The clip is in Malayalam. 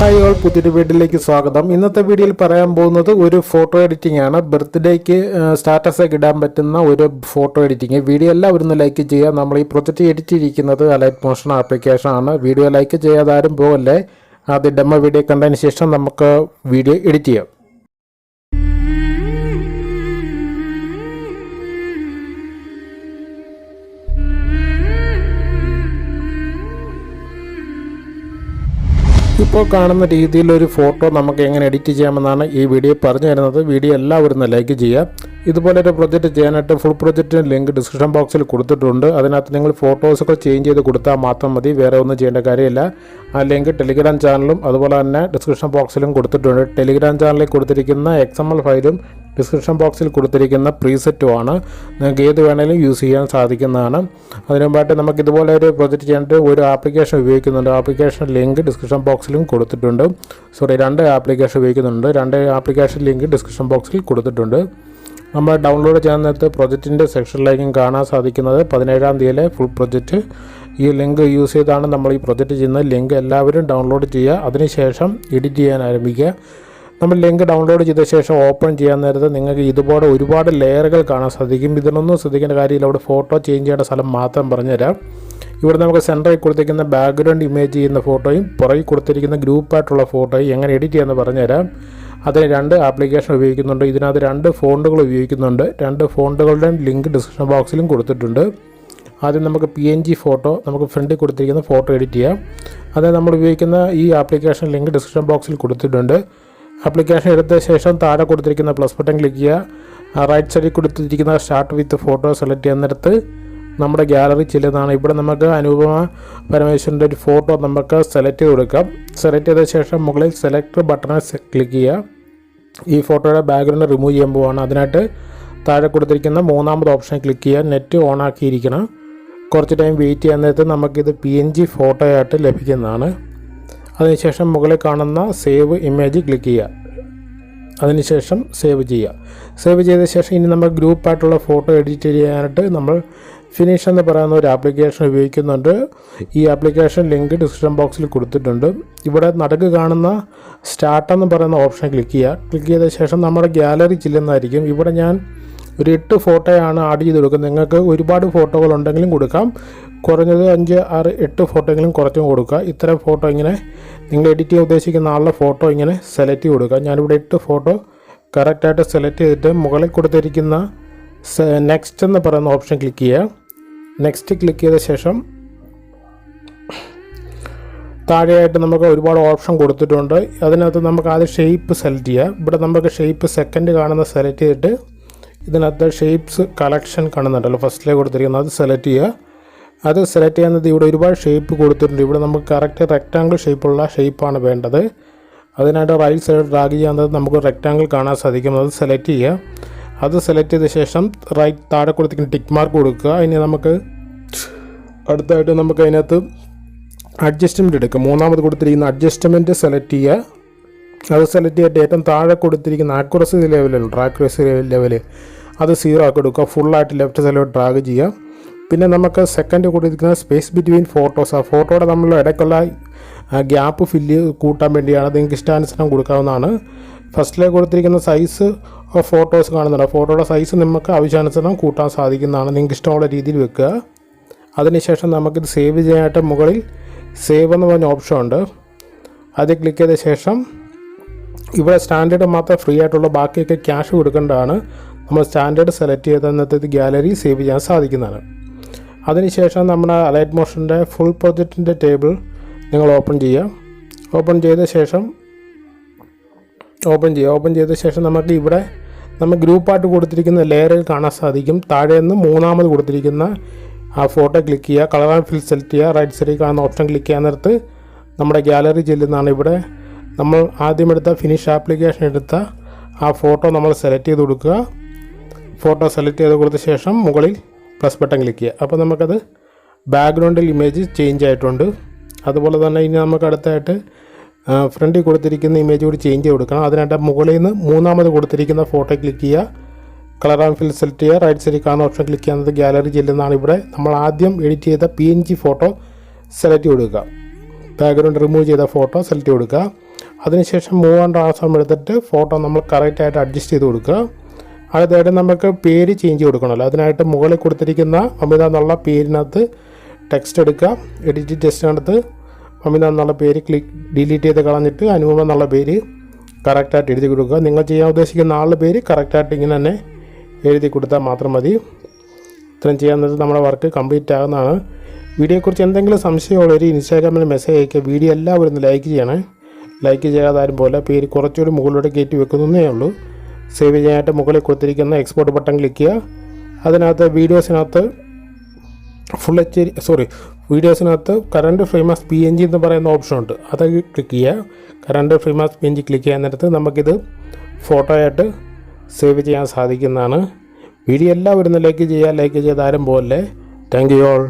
ഹായ് ഓൾ പുതിയൊരു വീഡിയോയിലേക്ക് സ്വാഗതം. ഇന്നത്തെ വീഡിയോയിൽ പറയാൻ പോകുന്നത് ഒരു ഫോട്ടോ എഡിറ്റിംഗ് ആണ്. ബർത്ത്ഡേക്ക് സ്റ്റാറ്റസ് ഇടാൻ പറ്റുന്ന ഒരു ഫോട്ടോ എഡിറ്റിംഗ്. വീഡിയോ എല്ലാവരും ഒന്ന് ലൈക്ക് ചെയ്യുക. നമ്മൾ ഈ പ്രൊജക്റ്റ് എഡിറ്റ് ചെയ്തിരിക്കുന്നത് അലൈറ്റ് മോഷൻ ആപ്ലിക്കേഷൻ ആണ്. വീഡിയോ ലൈക്ക് ചെയ്യാതെ ആരും പോകല്ലേ ആദ്യം ഡെമോ വീഡിയോ കണ്ടതിന് ശേഷം നമുക്ക് വീഡിയോ എഡിറ്റ് ചെയ്യാം. ഇപ്പോൾ കാണുന്ന രീതിയിൽ ഒരു ഫോട്ടോ നമുക്ക് എങ്ങനെ എഡിറ്റ് ചെയ്യാമെന്നാണ് ഈ വീഡിയോ പറഞ്ഞു തരുന്നത്. വീഡിയോ എല്ലാവരും ഒന്ന് ലൈക്ക് ചെയ്യുക. ഇതുപോലെ ഒരു പ്രൊജക്റ്റ് ചെയ്യാനായിട്ട് ഫുൾ പ്രൊജക്റ്റിന് ലിങ്ക് ഡിസ്ക്രിപ്ഷൻ ബോക്സിൽ കൊടുത്തിട്ടുണ്ട്. അതിനകത്ത് നിങ്ങൾ ഫോട്ടോസൊക്കെ ചേഞ്ച് ചെയ്ത് കൊടുത്താൽ മാത്രം മതി. വേറെ ഒന്നും ചെയ്യേണ്ട കാര്യമില്ല. ആ ലിങ്ക് ടെലിഗ്രാം ചാനലും അതുപോലെ തന്നെ ഡിസ്ക്രിപ്ഷൻ ബോക്സിലും കൊടുത്തിട്ടുണ്ട്. ടെലിഗ്രാം ചാനലിൽ കൊടുത്തിരിക്കുന്ന എക്സ് ഫയലും ഡിസ്ക്രിപ്ഷൻ ബോക്സിൽ കൊടുത്തിരിക്കുന്ന പ്രീസെറ്റുമാണ് നിങ്ങൾക്ക് ഏത് വേണേലും യൂസ് ചെയ്യാൻ സാധിക്കുന്നതാണ്. അതിനു മുമ്പായിട്ട് നമുക്ക് ഇതുപോലെ ഒരു പ്രൊജക്റ്റ് ചെയ്യാനായിട്ട് ഒരു ആപ്ലിക്കേഷൻ ഉപയോഗിക്കുന്നുണ്ട്. ആപ്ലിക്കേഷൻ ലിങ്ക് ഡിസ്ക്രിപ്ഷൻ ബോക്സിലും കൊടുത്തിട്ടുണ്ട്. സോറി രണ്ട് ആപ്ലിക്കേഷൻ ഉപയോഗിക്കുന്നുണ്ട്. രണ്ട് ആപ്ലിക്കേഷൻ ലിങ്ക് ഡിസ്ക്രിപ്ഷൻ ബോക്സിൽ കൊടുത്തിട്ടുണ്ട്. നമ്മൾ ഡൗൺലോഡ് ചെയ്യാൻ നേരത്ത് പ്രൊജക്റ്റിന്റെ സെക്ഷനിലേക്കും കാണാൻ സാധിക്കുന്നത് പതിനേഴാം തീയതിയിലെ ഫുൾ പ്രൊജക്റ്റ് ഈ ലിങ്ക് യൂസ് ചെയ്താണ് നമ്മൾ ഈ പ്രൊജക്റ്റ് ചെയ്യുന്നത്. ലിങ്ക് എല്ലാവരും ഡൗൺലോഡ് ചെയ്യുക. അതിനുശേഷം എഡിറ്റ് ചെയ്യാൻ ആരംഭിക്കുക. നമ്മൾ ലിങ്ക് ഡൗൺലോഡ് ചെയ്ത ശേഷം ഓപ്പൺ ചെയ്യാൻ നേരത്ത് നിങ്ങൾക്ക് ഇതുപോലെ ഒരുപാട് ലെയറുകൾ കാണാൻ സാധിക്കും. ഇതിനൊന്നും ശ്രദ്ധിക്കേണ്ട കാര്യമില്ല. അവിടെ ഫോട്ടോ ചേഞ്ച് ചെയ്യേണ്ട സ്ഥലം മാത്രം പറഞ്ഞുതരാം. ഇവിടെ നമുക്ക് സെന്ററിൽ കൊടുത്തിരിക്കുന്ന ബാക്ക്ഗ്രൗണ്ട് ഇമേജ് ചെയ്യുന്ന ഫോട്ടോയും പുറകിൽ കൊടുത്തിരിക്കുന്ന ഗ്രൂപ്പായിട്ടുള്ള ഫോട്ടോയും എങ്ങനെ എഡിറ്റ് ചെയ്യാമെന്ന് പറഞ്ഞുതരാം. അതിന് രണ്ട് ആപ്ലിക്കേഷൻ ഉപയോഗിക്കുന്നുണ്ട്. ഇതിനകത്ത് രണ്ട് ഫോണ്ടുകൾ ഉപയോഗിക്കുന്നുണ്ട്. രണ്ട് ഫോണ്ടുകളുടെയും ലിങ്ക് ഡിസ്ക്രിപ്ഷൻ ബോക്സിലും കൊടുത്തിട്ടുണ്ട്. ആദ്യം നമുക്ക് പി എൻ ജി ഫോട്ടോ നമുക്ക് ഫ്രണ്ടിൽ കൊടുത്തിരിക്കുന്ന ഫോട്ടോ എഡിറ്റ് ചെയ്യാം. അത് നമ്മൾ ഉപയോഗിക്കുന്ന ഈ ആപ്ലിക്കേഷൻ ലിങ്ക് ഡിസ്ക്രിപ്ഷൻ ബോക്സിൽ കൊടുത്തിട്ടുണ്ട്. ആപ്ലിക്കേഷൻ എടുത്ത ശേഷം താഴെ കൊടുത്തിരിക്കുന്ന പ്ലസ് ബട്ടൺ ക്ലിക്ക് ചെയ്യുക. റൈറ്റ് സൈഡിൽ കൊടുത്തിരിക്കുന്ന സ്റ്റാർട്ട് വിത്ത് ഫോട്ടോ സെലക്ട് ചെയ്യുന്നിടത്ത് നമ്മുടെ ഗാലറി ചെല്ലുന്നതാണ് ഇവിടെ നമുക്ക് അനുപമ പരമേശ്വരന്റെ ഒരു ഫോട്ടോ നമുക്ക് സെലക്ട് ചെയ്ത് കൊടുക്കാം. സെലക്ട് ചെയ്ത ശേഷം മുകളിൽ സെലക്ട് ബട്ടണിൽ ക്ലിക്ക് ചെയ്യുക. ഈ ഫോട്ടോയുടെ ബാക്ക്ഗ്രൗണ്ട് റിമൂവ് ചെയ്യാൻ പോവാണ്. അതിനായിട്ട് താഴെ കൊടുത്തിരിക്കുന്ന മൂന്നാമത് ഓപ്ഷൻ ക്ലിക്ക് ചെയ്യുക. നെറ്റ് ഓൺ ആക്കിയിരിക്കണം. കുറച്ച് ടൈം വെയിറ്റ് ചെയ്യാൻ നേരത്ത് നമുക്കിത് പി എൻ ജി ഫോട്ടോയായിട്ട് ലഭിക്കുന്നതാണ്. അതിനുശേഷം മുകളിൽ കാണുന്ന സേവ് ഇമേജ് ക്ലിക്ക് ചെയ്യുക. അതിനുശേഷം സേവ് ചെയ്യുക. സേവ് ചെയ്ത ശേഷം ഇനി നമ്മൾ ഗ്രൂപ്പായിട്ടുള്ള ഫോട്ടോ എഡിറ്റ് ചെയ്യാനായിട്ട് നമ്മൾ ഫിനിഷ് എന്ന് പറയുന്ന ഒരു ആപ്ലിക്കേഷൻ ഉപയോഗിക്കുന്നുണ്ട്. ഈ ആപ്ലിക്കേഷൻ ലിങ്ക് ഡിസ്ക്രിപ്ഷൻ ബോക്സിൽ കൊടുത്തിട്ടുണ്ട്. ഇവിടെ നടുക്ക് കാണുന്ന സ്റ്റാർട്ട് എന്ന് പറയുന്ന ഓപ്ഷൻ ക്ലിക്ക് ചെയ്യുക. ക്ലിക്ക് ചെയ്ത ശേഷം നമ്മുടെ ഗ്യാലറി ചെല്ലുന്നതായിരിക്കും. ഇവിടെ ഞാൻ ഒരു എട്ട് ഫോട്ടോയാണ് ആഡ് ചെയ്ത് കൊടുക്കുന്നത്. നിങ്ങൾക്ക് ഒരുപാട് ഫോട്ടോകൾ ഉണ്ടെങ്കിലും കൊടുക്കാം. കുറഞ്ഞത് അഞ്ച് ആറ് എട്ട് ഫോട്ടോയെങ്കിലും കുറച്ചും കൊടുക്കുക. ഇത്തരം ഫോട്ടോ ഇങ്ങനെ നിങ്ങൾ എഡിറ്റ് ചെയ്യാൻ ഉദ്ദേശിക്കുന്ന ആളുടെ ഫോട്ടോ ഇങ്ങനെ സെലക്ട് ചെയ്ത് കൊടുക്കുക. ഞാനിവിടെ എട്ട് ഫോട്ടോ കറക്റ്റായിട്ട് സെലക്ട് ചെയ്തിട്ട് മുകളിൽ കൊടുത്തിരിക്കുന്ന നെക്സ്റ്റ് എന്ന് പറയുന്ന ഓപ്ഷൻ ക്ലിക്ക് ചെയ്യുക. നെക്സ്റ്റ് ക്ലിക്ക് ചെയ്ത ശേഷം താഴെയായിട്ട് നമുക്ക് ഒരുപാട് ഓപ്ഷൻ കൊടുത്തിട്ടുണ്ട്. അതിനകത്ത് നമുക്ക് ആദ്യം ഷേപ്പ് സെലക്ട് ചെയ്യുക. ഇവിടെ നമുക്ക് ഷേപ്പ് സെക്കൻഡ് കാണുന്ന സെലക്ട് ചെയ്തിട്ട് ഇതിനകത്ത് ഷേപ്സ് കളക്ഷൻ കാണുന്നുണ്ടല്ലോ. ഫസ്റ്റിലേ കൊടുത്തിരിക്കുന്നത് അത് സെലക്ട് ചെയ്യുക. അത് സെലക്ട് ചെയ്യുന്നത് ഇവിടെ ഒരുപാട് ഷേപ്പ് കൊടുത്തിട്ടുണ്ട്. ഇവിടെ നമുക്ക് കറക്റ്റ് റെക്റ്റാങ്കിൾ ഷേപ്പുള്ള ഷേപ്പാണ് വേണ്ടത്. അതിനായിട്ട് റൈറ്റ് സൈഡ് ഡ്രാഗ് ചെയ്യാൻ നമുക്ക് റെക്റ്റാങ്കിൾ കാണാൻ സാധിക്കും. അത് സെലക്ട് ചെയ്യുക. അത് സെലക്ട് ചെയ്ത ശേഷം റൈറ്റ് താഴെ കൊടുത്തിരിക്കുന്ന ടിക്ക് മാർക്ക് കൊടുക്കുക. ഇനി നമുക്ക് അടുത്തായിട്ട് നമുക്ക് അതിനകത്ത് അഡ്ജസ്റ്റ്മെന്റ് എടുക്കാം. മൂന്നാമത് കൊടുത്തിരിക്കുന്ന അഡ്ജസ്റ്റ്മെന്റ് സെലക്ട് ചെയ്യുക. അത് സെലക്ട് ചെയ്തിട്ട് ഏറ്റവും താഴെ കൊടുത്തിരിക്കുന്ന ആക്യുറസി ലെവലുണ്ട് ആക്യുറസി ലെവൽ അത് സീറോ ആക്കി കൊടുക്കുക. ഫുള്ളായിട്ട് ലെഫ്റ്റ് സൈഡിലോട്ട് ഡ്രാഗ് ചെയ്യുക. പിന്നെ നമുക്ക് സെക്കൻഡ് കൊടുത്തിരിക്കുന്ന സ്പേസ് ബിറ്റ്വീൻ ഫോട്ടോസ് ആ ഫോട്ടോയുടെ നമ്മൾ ഇടയ്ക്കുള്ള ഗ്യാപ്പ് ഫില്ല് കൂട്ടാൻ വേണ്ടിയാണ് നിങ്ങൾക്ക് ഇഷ്ടാനുസരണം കൊടുക്കാവുന്നതാണ്. ഫസ്റ്റിലേക്ക് കൊടുത്തിരിക്കുന്ന സൈസ് ഫോട്ടോസ് കാണുന്നുണ്ട്. ഫോട്ടോയുടെ സൈസ് നമുക്ക് ആവശ്യാനുസരണം കൂട്ടാൻ സാധിക്കുന്നതാണ്. നിങ്ങൾക്ക് ഇഷ്ടമുള്ള രീതിയിൽ വെക്കുക. അതിനുശേഷം നമുക്കിത് സേവ് ചെയ്യാനായിട്ട് മുകളിൽ സേവ് എന്ന് പറഞ്ഞ ഓപ്ഷൻ ഉണ്ട്. അത് ക്ലിക്ക് ചെയ്ത ശേഷം ഇവിടെ സ്റ്റാൻഡേർഡ് മാത്രം ഫ്രീ ആയിട്ടുള്ള ബാക്കിയൊക്കെ ക്യാഷ് കൊടുക്കേണ്ടതാണ്. നമ്മൾ സ്റ്റാൻഡേർഡ് സെലക്ട് ചെയ്ത് അന്നത്തെ ഗാലറി സേവ് ചെയ്യാൻ സാധിക്കുന്നതാണ്. അതിനുശേഷം നമ്മുടെ അലൈറ്റ് മോഷന്റെ ഫുൾ പ്രൊജക്റ്റിന്റെ ടേബിൾ നിങ്ങൾ ഓപ്പൺ ചെയ്യുക. ഓപ്പൺ ചെയ്ത ശേഷം ഓപ്പൺ ചെയ്യുക. ഓപ്പൺ ചെയ്ത ശേഷം നമുക്ക് ഇവിടെ നമ്മൾ ഗ്രൂപ്പായിട്ട് കൊടുത്തിരിക്കുന്ന ലെയറിൽ കാണാൻ സാധിക്കും. താഴെ നിന്ന് മൂന്നാമത് കൊടുത്തിരിക്കുന്ന ആ ഫോട്ടോ ക്ലിക്ക് ചെയ്യുക. കളർ ആൻഡ് ഫിൽ സെലക്ട് ചെയ്യുക. റൈറ്റ് സൈഡിൽ കാണുന്ന ഓപ്ഷൻ ക്ലിക്ക് ചെയ്യാൻ നേരത്ത് നമ്മുടെ ഗാലറി ചെല്ലുന്നതാണ് ഇവിടെ. നമ്മൾ ആദ്യം എടുത്ത ഫിനിഷ് ആപ്ലിക്കേഷൻ എടുത്ത ആ ഫോട്ടോ നമ്മൾ സെലക്ട് ചെയ്ത് കൊടുക്കുക. ഫോട്ടോ സെലക്ട് ചെയ്ത് കൊടുത്ത ശേഷം മുകളിൽ പ്ലസ് ബട്ടൺ ക്ലിക്ക് ചെയ്യുക. അപ്പോൾ നമുക്കത് ബാക്ക്ഗ്രൗണ്ടിൽ ഇമേജ് ചേഞ്ച് ആയിട്ടുണ്ട്. അതുപോലെ തന്നെ ഇനി നമുക്ക് അടുത്തായിട്ട് ഫ്രണ്ടിൽ കൊടുത്തിരിക്കുന്ന ഇമേജ് കൂടി ചേഞ്ച് ചെയ്ത് കൊടുക്കണം. അതിനായിട്ട് മുകളിൽ നിന്ന് മൂന്നാമത് കൊടുത്തിരിക്കുന്ന ഫോട്ടോ ക്ലിക്ക് ചെയ്യുക. കളർ ആൻഡ് ഫിൽ സെലക്ട് ചെയ്യുക. റൈറ്റ് സൈഡിൽ കാണുന്ന ഓപ്ഷൻ ക്ലിക്ക് ചെയ്യുന്നത് ഗാലറി ചെല്ലുന്നതാണ് ഇവിടെ നമ്മൾ ആദ്യം എഡിറ്റ് ചെയ്ത പി ഫോട്ടോ സെലക്ട് കൊടുക്കുക. ബാക്ക്ഗ്രൗണ്ട് റിമൂവ് ചെയ്ത ഫോട്ടോ സെലക്ട് കൊടുക്കുക. അതിനുശേഷം മൂവ് ആൻഡ് ട്രാൻസ്ഫോം എടുത്തിട്ട് ഫോട്ടോ നമ്മൾ കറക്റ്റായിട്ട് അഡ്ജസ്റ്റ് ചെയ്ത് കൊടുക്കുക. അടുത്തായിട്ട് നമുക്ക് പേര് ചേഞ്ച് കൊടുക്കണമല്ലോ. അതിനായിട്ട് മുകളിൽ കൊടുത്തിരിക്കുന്ന അമിത എന്നുള്ള പേരിനകത്ത് ടെക്സ്റ്റ് എടുക്കുക. എഡിറ്റ് ടെസ്റ്റിനകത്ത് അമിത എന്നുള്ള പേര് ക്ലിക്ക് ഡിലീറ്റ് ചെയ്ത് കളഞ്ഞിട്ട് അനുപമ എന്നുള്ള പേര് കറക്റ്റായിട്ട് എഴുതി കൊടുക്കുക. നിങ്ങൾ ചെയ്യാൻ ഉദ്ദേശിക്കുന്ന ആളുടെ പേര് കറക്റ്റായിട്ട് ഇങ്ങനെ തന്നെ എഴുതി കൊടുത്താൽ മാത്രം മതി. ഇത്രയും ചെയ്യാൻ നമ്മുടെ വർക്ക് കംപ്ലീറ്റ് ആകുന്നതാണ്. വീഡിയോയെക്കുറിച്ച് എന്തെങ്കിലും സംശയമുള്ളവർ ഇൻസ്റ്റാഗ്രാമിൽ മെസ്സേജ് അയക്കുക. വീഡിയോ എല്ലാവരും ഒന്ന് ലൈക്ക് ചെയ്യണേ. ലൈക്ക് ചെയ്യാതെ ആരും പോലെ പേര് കുറച്ചുകൂടി മുകളിലൂടെ കയറ്റി വെക്കുന്നതേ ഉള്ളൂ. സേവ് ചെയ്യാനായിട്ട് മുകളിൽ കൊടുത്തിരിക്കുന്ന എക്സ്പോർട്ട് ബട്ടൺ ക്ലിക്ക് ചെയ്യുക. അതിനകത്ത് വീഡിയോസിനകത്ത് full H sorry വീഡിയോസിനകത്ത് current famous P N G എന്ന് പറയുന്ന ഓപ്ഷൻ ഉണ്ട്. അത് ക്ലിക്ക് ചെയ്യുക. Current famous P N G click ചെയ്യാൻ നേരത്ത് നമുക്കിത് ഫോട്ടോ ആയിട്ട് സേവ് ചെയ്യാൻ സാധിക്കുന്നതാണ്. വീഡിയോ എല്ലാവരും ലൈക്ക് ചെയ്യുക. ലൈക്ക് ചെയ്ത് ആരും പോലെ താങ്ക് യു ഓൾ